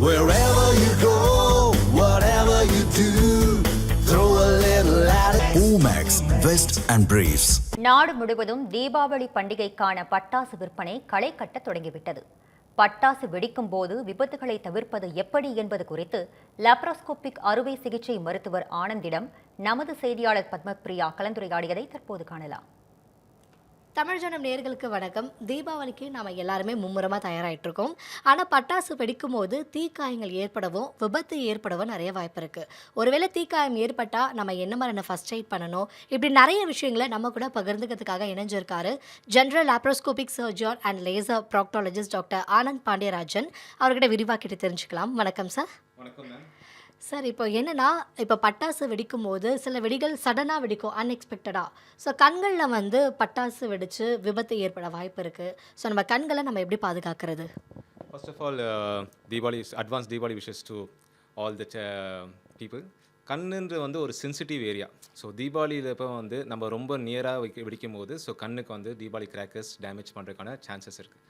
Wherever you go, whatever you do, throw a little at it. Omax, Vest and Briefs. நாடு முழுவதும் தீபாவளி பண்டிகைக்கான பட்டாசு விற்பனை களை கட்ட தொடங்கிவிட்டது பட்டாசு வெடிக்கும் போது விபத்துகளை தவிர்ப்பது எப்படி என்பது குறித்து லாப்ரோஸ்கோபிக் அறுவை சிகிச்சை மருத்துவர் ஆனந்திடம் நமது செய்தியாளர் பத்மபிரியா கலந்துரையாடியதை தற்போது காணலாம் தமிழ் ஜனம் நேர்களுக்கு வணக்கம். தீபாவளிக்கு நாம் எல்லாருமே மும்முரமாக தயாராகிட்ருக்கோம் ஆனால் பட்டாசு வெடிக்கும் போது தீக்காயங்கள் ஏற்படவும் விபத்து ஏற்படவும் நிறைய வாய்ப்பு இருக்குது ஒருவேளை தீக்காயம் ஏற்பட்டால் நம்ம என்ன மாதிரியான ஃபஸ்ட் எய்ட் பண்ணணும்? இப்படி நிறைய விஷயங்களை நம்ம கூட பகிர்ந்துக்கிறதுக்காக இணைஞ்சிருக்காரு general laparoscopic surgeon and laser proctologist doctor Anand Pandiarajan. அவர்கிட்ட விரிவாக்கிட்டு தெரிஞ்சுக்கலாம். வணக்கம் சார் வணக்கம் மேம் சார் இப்போ என்னென்னா இப்போ பட்டாசு வெடிக்கும் போது சில வெடிகள் சடனாக வெடிக்கும் அன்எக்ஸ்பெக்டடாக ஸோ கண்களில் வந்து பட்டாசு வெடித்து விபத்து ஏற்பட வாய்ப்பு இருக்குது ஸோ நம்ம கண்களை நம்ம எப்படி பாதுகாக்கிறது? First of all Deepavali advance Deepavali wishes to all the people கண்ணுன்ற வந்து ஒரு சென்சிட்டிவ் ஏரியா ஸோ தீபாவளியில் இப்போ வந்து நம்ம ரொம்ப நியராக வைக்க வெடிக்கும் போது ஸோ கண்ணுக்கு வந்து தீபாவளி கிராக்கர்ஸ் டேமேஜ் பண்ணுறதுக்கான சான்சஸ் இருக்குது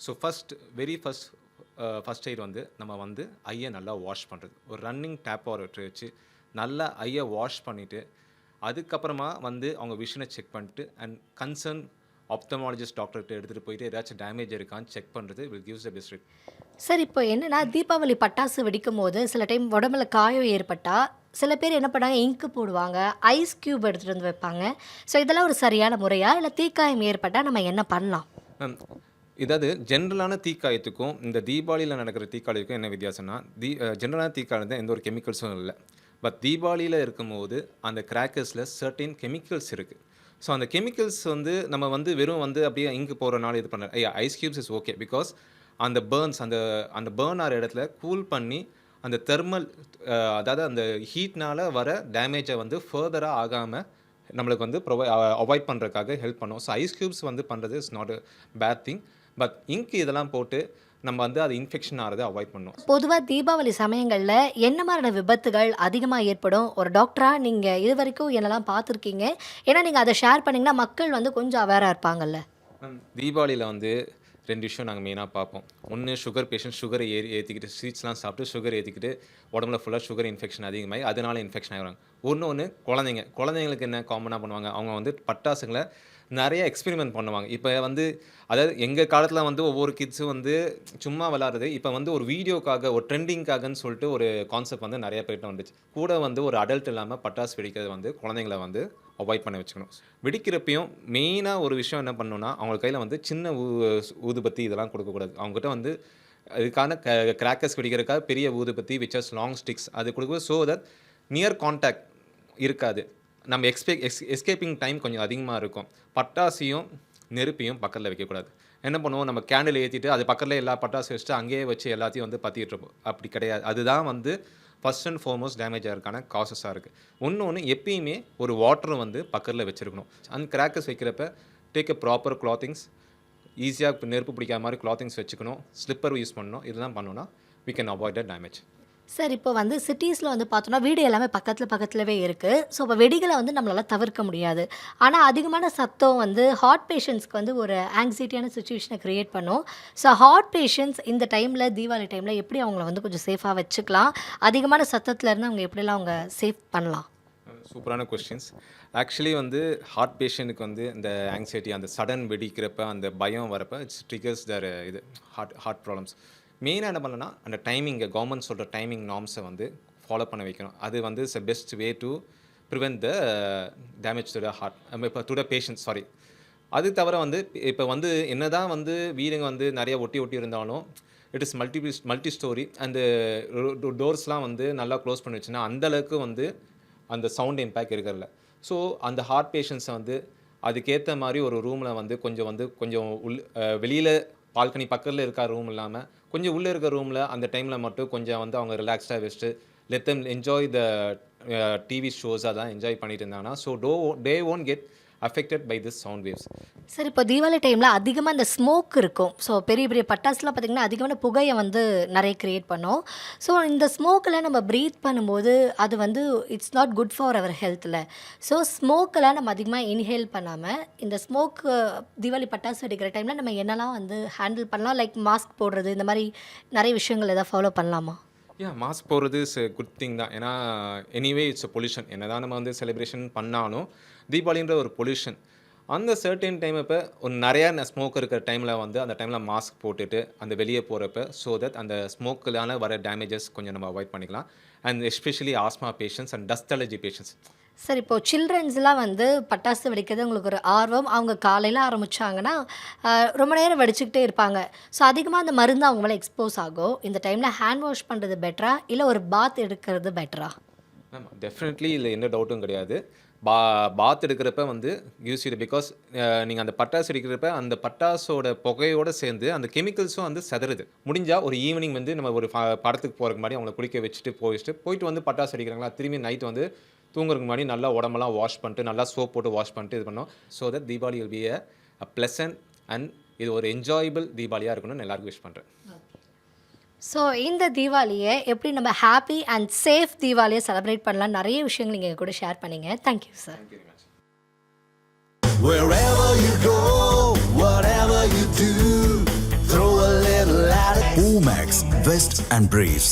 so first very first first aid வந்து நம்ம வந்து ஐயை நல்லா வாஷ் பண்ணுறது ஒரு ரன்னிங் டேப் வாட்டர் வச்சு நல்லா ஐயை வாஷ் பண்ணிவிட்டு அதுக்கப்புறமா வந்து அவங்க விஷனை செக் பண்ணிட்டு அண்ட் கன்சர்ன் ஆப்தமாலஜிஸ்ட் டாக்டர்கிட்ட எடுத்துகிட்டு போயிட்டு ஏதாச்சும் டேமேஜ் இருக்கான்னு செக் பண்ணுறது will gives the best sir இப்போ என்னன்னா தீபாவளி பட்டாசு வெடிக்கும் போது சில டைம் உடம்புல காயம் ஏற்பட்டால் சில பேர் என்ன பண்ணாங்க இங்கு போடுவாங்க ஐஸ் க்யூப் எடுத்துகிட்டு வந்து வைப்பாங்க. ஸோ இதெல்லாம் ஒரு சரியான முறையா இல்லை தீக்காயம் ஏற்பட்டால் நம்ம என்ன பண்ணலாம்? மேம் இதாவது ஜென்ரலான தீக்காயத்துக்கும் இந்த தீபாவளியில் நடக்கிற தீக்காயத்துக்கும் என்ன வித்தியாசம்னா தீ ஜென்ரலான தீக்காயம் எந்த ஒரு கெமிக்கல்ஸும் இல்லை. பட் தீபாவளியில் இருக்கும்போது அந்த கிராக்கர்ஸில் சர்டின் கெமிக்கல்ஸ் இருக்குது ஸோ அந்த கெமிக்கல்ஸ் வந்து நம்ம வந்து வெறும் வந்து அப்படியே இங்கு போகிறனால இது பண்ண ஐயா ice cubes is okay because அந்த பேர்ன்ஸ் அந்த அந்த பேர்ன் ஆகிற இடத்துல கூல் பண்ணி அந்த தெர்மல் அதாவது அந்த ஹீட்னால் வர டேமேஜை வந்து ஃபர்தராக ஆகாமல் நம்மளுக்கு வந்து ப்ரொவை அவாய்ட் பண்ணுறதுக்காக ஹெல்ப் பண்ணும். ஸோ ஐஸ் க்யூப்ஸ் வந்து பண்ணுறது is not a bad thing but ink இதெல்லாம் போட்டு நம்ம வந்து அது இன்ஃபெக்ஷன் ஆகிறத அவாய்ட் பண்ணணும் பொதுவாக தீபாவளி சமயங்களில் என்ன மாதிரியான விபத்துகள் அதிகமாக ஏற்படும்? ஒரு டாக்டராக நீங்கள் இது வரைக்கும் என்னெல்லாம் பார்த்துருக்கீங்க? ஏன்னா நீங்கள் அதை ஷேர் பண்ணிங்கன்னா மக்கள் வந்து கொஞ்சம் அவேராக இருப்பாங்கல்ல. தீபாவளியில் வந்து ரெண்டு விஷயம் நாங்கள் மெயினாக பார்ப்போம். ஒன்று சுகர் பேஷண்ட் சுகரை ஏறி ஏற்றிக்கிட்டு ஸ்வீட்ஸ்லாம் சாப்பிட்டு சுகர் ஏற்றிக்கிட்டு உடம்புல ஃபுல்லாக சுகர் இன்ஃபெக்ஷன் அதிகமாகி அதனால இன்ஃபெக்ஷன் ஆகிறாங்க ஒன்று ஒன்று குழந்தைங்க. குழந்தைங்களுக்கு என்ன காமனாக பண்ணுவாங்க? அவங்க வந்து பட்டாசுங்களை நிறைய எக்ஸ்பெரிமெண்ட் பண்ணுவாங்க. இப்போ வந்து அதாவது எங்கள் காலத்தில் வந்து ஒவ்வொரு கிட்ஸும் வந்து சும்மா விளாட்றது இப்போ வந்து ஒரு வீடியோக்காக ஒரு ட்ரெண்டிங்காகன்னு சொல்லிட்டு ஒரு கான்செப்ட் வந்து நிறைய பேர்கிட்ட வந்துச்சு. கூட வந்து ஒரு அடல்ட் இல்லாமல் பட்டாசு வெடிக்கிறது வந்து குழந்தைங்கள வந்து அவாய்ட் பண்ண வச்சுக்கணும். வெடிக்கிறப்பையும் மெயினாக ஒரு விஷயம் என்ன பண்ணணும்னா அவங்க கையில் வந்து சின்ன ஊதுபத்தி இதெல்லாம் கொடுக்கக்கூடாது. அவங்ககிட்ட வந்து இதுக்கான கிராக்கர்ஸ் வெடிக்கிறதுக்காக பெரிய ஊதுபத்தி விச் ஆர்ஸ் லாங் ஸ்டிக்ஸ் அது கொடுக்கும்போது ஸோ தட் நியர் கான்டாக்ட் இருக்காது. நம்ம எக்ஸ்பெக் எக்ஸ் எஸ்கேப்பிங் டைம் கொஞ்சம் அதிகமாக இருக்கும். பட்டாசையும் நெருப்பையும் பக்கத்தில் வைக்கக்கூடாது. என்ன பண்ணுவோம்? நம்ம கேண்டில் ஏற்றிட்டு அது பக்கத்தில் எல்லா பட்டாசு வச்சுட்டு அங்கேயே வச்சு எல்லாத்தையும் வந்து பற்றிட்டு இருப்போம். அப்படி கிடையாது. அதுதான் வந்து ஃபர்ஸ்ட் அண்ட் ஃபார்மோஸ்ட் டேமேஜ் ஆகிறதுக்கான காசஸாக இருக்குது ஒன்று ஒன்று எப்பயுமே ஒரு வாட்டர் வந்து பக்கத்தில் வச்சுருக்கணும். அந்த கிராக்கர்ஸ் வைக்கிறப்ப டேக் எ ப்ராப்பர் கிளாத்திங்ஸ் ஈஸியாக நெருப்பு பிடிக்காத மாதிரி கிளாத்திங்ஸ் வச்சுக்கணும். ஸ்லிப்பர் யூஸ் பண்ணணும். இதெல்லாம் பண்ணோன்னா we can avoid damage sir இப்போ வந்து சிட்டிஸில் வந்து பார்த்தோன்னா வீடு எல்லாமே பக்கத்தில் பக்கத்துலவே இருக்குது ஸோ இப்போ வெடிகளை வந்து நம்மளால் தவிர்க்க முடியாது. ஆனால் அதிகமான சத்தம் வந்து ஹார்ட் பேஷண்ட்ஸ்க்கு வந்து ஒரு ஆங்ஸைட்டியான சுச்சுவேஷனை க்ரியேட் பண்ணும். ஸோ ஹார்ட் பேஷண்ட்ஸ் இந்த டைமில் தீபாவளி டைமில் எப்படி அவங்கள வந்து கொஞ்சம் சேஃபாக வச்சுக்கலாம்? அதிகமான சத்தத்துலேருந்து அவங்க எப்படிலாம் அவங்க சேஃப் பண்ணலாம்? சூப்பரான கொஸ்டின்ஸ் ஆக்சுவலி வந்து ஹார்ட் பேஷண்ட்டுக்கு வந்து இந்த ஆங்ஸைட்டி அந்த சடன் வெடிக்கிறப்ப அந்த பயம் வரப்போ இட்ஸ் ட்ரிகர்ஸ் தர் இது ஹார்ட் ஹார்ட் ப்ராப்ளம்ஸ் மெயினாக என்ன பண்ணலன்னா அந்த டைமிங்கை கவர்மெண்ட் சொல்கிற டைமிங் நார்ம்ஸை வந்து ஃபாலோ பண்ண வைக்கணும். அது வந்து it's best way to prevent the damage to the heart இப்போ டு த பேஷண்ட் சாரி அது தவிர வந்து இப்போ வந்து என்ன தான் வந்து வீடுங்க வந்து நிறைய ஒட்டி ஒட்டி இருந்தாலும் it is multi multi storey அந்த டோர்ஸ்லாம் வந்து நல்லா க்ளோஸ் பண்ணி வச்சுன்னா அந்தளவுக்கு வந்து அந்த சவுண்ட் இம்பேக்ட் இருக்கிறதில்ல. ஸோ அந்த ஹார்ட் பேஷண்ட்ஸை வந்து அதுக்கேற்ற மாதிரி ஒரு ரூமில் வந்து கொஞ்சம் வந்து கொஞ்சம் உள் வெளியில் பால்கனி பக்கத்தில் இருக்க ரூம் இல்லாமல் கொஞ்சம் உள்ளே இருக்க ரூமில் அந்த டைமில் மட்டும் கொஞ்சம் வந்து அவங்க ரிலாக்ஸ்டாக வச்சுட்டு லெட் என்ஜாய் த டிவி ஷோஸாக தான் என்ஜாய் பண்ணிட்டு இருந்தாங்கன்னா so that they won't get affected by this sound waves sir இப்போ தீபாவளி டைமில் அதிகமாக இந்த ஸ்மோக் இருக்கும். ஸோ பெரிய பெரிய பட்டாசுலாம் பார்த்திங்கன்னா அதிகமான புகையை வந்து நிறைய க்ரியேட் பண்ணும். ஸோ இந்த ஸ்மோக்கில் நம்ம ப்ரீத் பண்ணும்போது அது வந்து it's not good for our ஹெல்த்தில் so ஸ்மோக்கில் நம்ம அதிகமாக இன்ஹேல் பண்ணாமல் இந்த ஸ்மோக் தீபாவளி பட்டாசு வெடிக்கிற டைமில் நம்ம என்னெல்லாம் வந்து ஹேண்டில் பண்ணலாம்? லைக் மாஸ்க் போடுறது இந்த மாதிரி நிறைய விஷயங்கள் எதாவது ஃபாலோ பண்ணலாமா? யா மாஸ்க் போடுறது இஸ் குட் திங் தான். ஏன்னா எனிவே இட்ஸ் பொல்யூஷன் என்ன தான் நம்ம வந்து செலிப்ரேஷன் பண்ணாலும் தீபாவளின்ற ஒரு பொல்யூஷன் அந்த சர்டன் டைம் இப்போ ஒரு நிறையா ஸ்மோக் இருக்கிற டைமில் வந்து அந்த டைமில் மாஸ்க் போட்டுட்டு அந்த வெளியே போகிறப்ப ஸோ தட் அந்த ஸ்மோக்கிலான வர டேமேஜஸ் கொஞ்சம் நம்ம அவாய்ட் பண்ணிக்கலாம். And especially asthma patients and dust allergy patients sir இப்போது சில்ட்ரன்ஸ்லாம் வந்து பட்டாசு வெடிக்கிறது உங்களுக்கு ஒரு ஆர்வம். அவங்க காலையில் ஆரம்பிச்சாங்கன்னா ரொம்ப நேரம் வெடிச்சுக்கிட்டே இருப்பாங்க. ஸோ அதிகமாக அந்த மருந்து அவங்க மேலே எக்ஸ்போஸ் ஆகும் இந்த டைமில் ஹேண்ட் வாஷ் பண்ணுறது பெட்டரா இல்லை ஒரு பாத் எடுக்கிறது பெட்டரா ஆமாம் டெஃபினெட்லி இதில் எந்த டவுட்டும் கிடையாது. பா பாத் எடுக்கிறப்ப வந்து யூஸ் இட் பிகாஸ் நீங்கள் அந்த பட்டாசு எடுக்கிறப்ப அந்த பட்டாசோட புகையோட சேர்ந்து அந்த கெமிக்கல்ஸும் வந்து செதறுது. முடிஞ்சால் ஒரு ஈவினிங் வந்து நம்ம ஒரு ப- படத்துக்கு போகிறக்கு மாதிரி அவங்கள குளிக்க வச்சுட்டு போயிட்டு போயிட்டு வந்து பட்டாசு அடிக்கிறாங்களா திரும்பி நைட் வந்து தூங்குறதுக்கு முன்னாடி நல்லா உடம்பெல்லாம் வாஷ் பண்ணிட்டு நல்லா சோப் போட்டு வாஷ் பண்ணிட்டு இது பண்ணோம் so that Deepavali will be a a pleasant and இது ஒரு என்ஜாயபிள் தீபாவளியாக இருக்கணும்னு எல்லாருக்கும் விஷ் பண்ணுறேன் ஸோ இந்த தீபாவளியை எப்படி நம்ம ஹாப்பி அண்ட் சேஃப் தீபாவளியை செலிப்ரேட் பண்ணலாம்? நிறைய விஷயங்கள் நீங்கள் கூட ஷேர் பண்ணீங்க. Thank you sir Wherever you go, whatever you do, throw a little at it. Omax, Vest and Briefs.